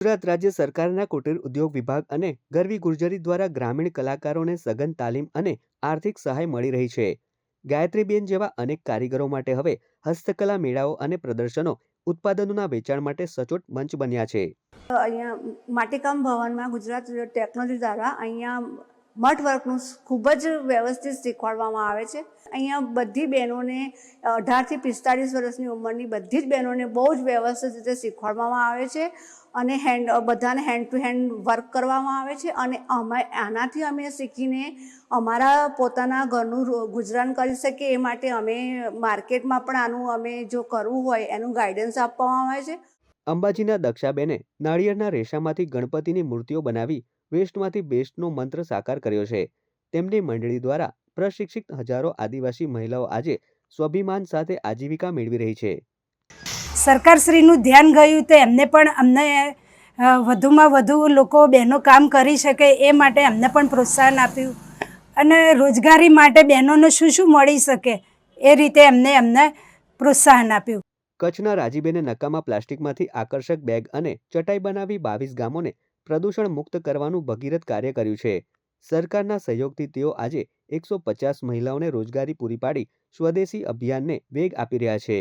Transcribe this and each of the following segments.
ગુજરાત રાજ્ય સરકારના કુટીર ઉદ્યોગ વિભાગ અને ગરવી ગુર્જરી દ્વારા ગ્રામીણ કલાકારોને સઘન તાલીમ અને આર્થિક સહાય મળી રહી છે. ગાયત્રીબેન જેવા અનેક કારીગરો માટે હવે હસ્તકલા મેળાઓ અને પ્રદર્શનો ઉત્પાદનોના વેચાણ માટે સચોટ મંચ બન્યા છે. અહીંયા માટીકામ ભવનમાં ગુજરાત ટેકનોલોજી દ્વારા અહીંયા મઠ વર્કનું ખૂબ જ વ્યવસ્થિત શીખવાડવામાં આવે છે. અહીંયા બધી બહેનોને અઢારથી પિસ્તાળીસ વર્ષની ઉંમરની બધી જ બહેનોને બહુ જ વ્યવસ્થિત રીતે શીખવાડવામાં આવે છે અને હેન્ડ બધાને હેન્ડ ટુ હેન્ડ વર્ક કરવામાં આવે છે અને અમે, આનાથી અમે શીખીને અમારા પોતાના ઘરનું ગુજરાન કરી શકીએ એ માટે અમે માર્કેટમાં પણ આનું અમે જો કરવું હોય એનું ગાઈડન્સ આપવામાં આવે છે. અંબાજીના દક્ષાબેને નાળિયેરના રેશામાંથી ગણપતિની મૂર્તિઓ બનાવી વેસ્ટમાંથી બેસ્ટનો મંત્ર સાકાર કર્યો છે. તેમની મંડળી દ્વારા પ્રશિક્ષિત હજારો આદિવાસી મહિલાઓ આજે સ્વાભિમાન સાથે આજીવિકા મેળવી રહી છે. સરકારશ્રીનું ધ્યાન ગયું તો એમને પણ અમને વધુમાં વધુ લોકો બહેનો કામ કરી શકે એ માટે અમને પણ પ્રોત્સાહન આપ્યું. અને રોજગારી માટે બહેનોને શું શું મળી શકે એ રીતે એમને અમને પ્રોત્સાહન આપ્યું. કચ્છના રાજીબેને નકામા પ્લાસ્ટિકમાંથી આકર્ષક બેગ અને ચટાઈ બનાવી બાવીસ ગામોને પ્રદૂષણ મુક્ત કરવાનું ભગીરથ કાર્ય કર્યું છે. સરકારના સહયોગથી તેઓ આજે એકસો પચાસ મહિલાઓને રોજગારી પૂરી પાડી સ્વદેશી અભિયાનને વેગ આપી રહ્યા છે.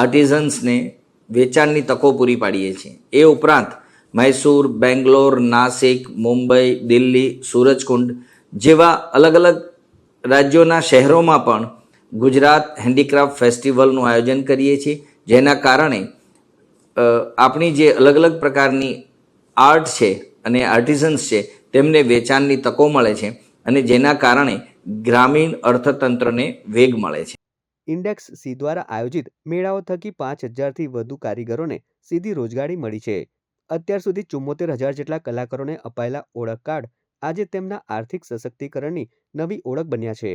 આર્ટિઝન્સને વેચાણની તકો પૂરી પાડીએ છીએ. એ ઉપરાંત મૈસૂર, બેંગ્લોર, નાસિક, મુંબઈ, દિલ્હી, સુરજકુંડ જેવા અલગ અલગ રાજ્યોના શહેરોમાં પણ ગુજરાત હેન્ડીક્રાફ્ટ ફેસ્ટિવલનું આયોજન કરીએ છીએ. જેના કારણે આપણી જે અલગ અલગ પ્રકારની આર્ટ છે અને આર્ટિઝન્સ છે, તેમને વેચાણની તકો મળે છે અને જેના કારણે ગ્રામીણ અર્થતંત્રને વેગ મળે છે. ઇન્ડેક્સ સી દ્વારા આયોજિત મેળાઓ થકી પાંચ હજારથી વધુ કારીગરોને સીધી રોજગારી મળી છે. અત્યાર સુધી ચુમ્મોતેર હજાર જેટલા કલાકારોને અપાયેલા ઓળખ કાર્ડ આજે તેમના આર્થિક સશક્તિકરણની નવી ઓળખ બન્યા છે.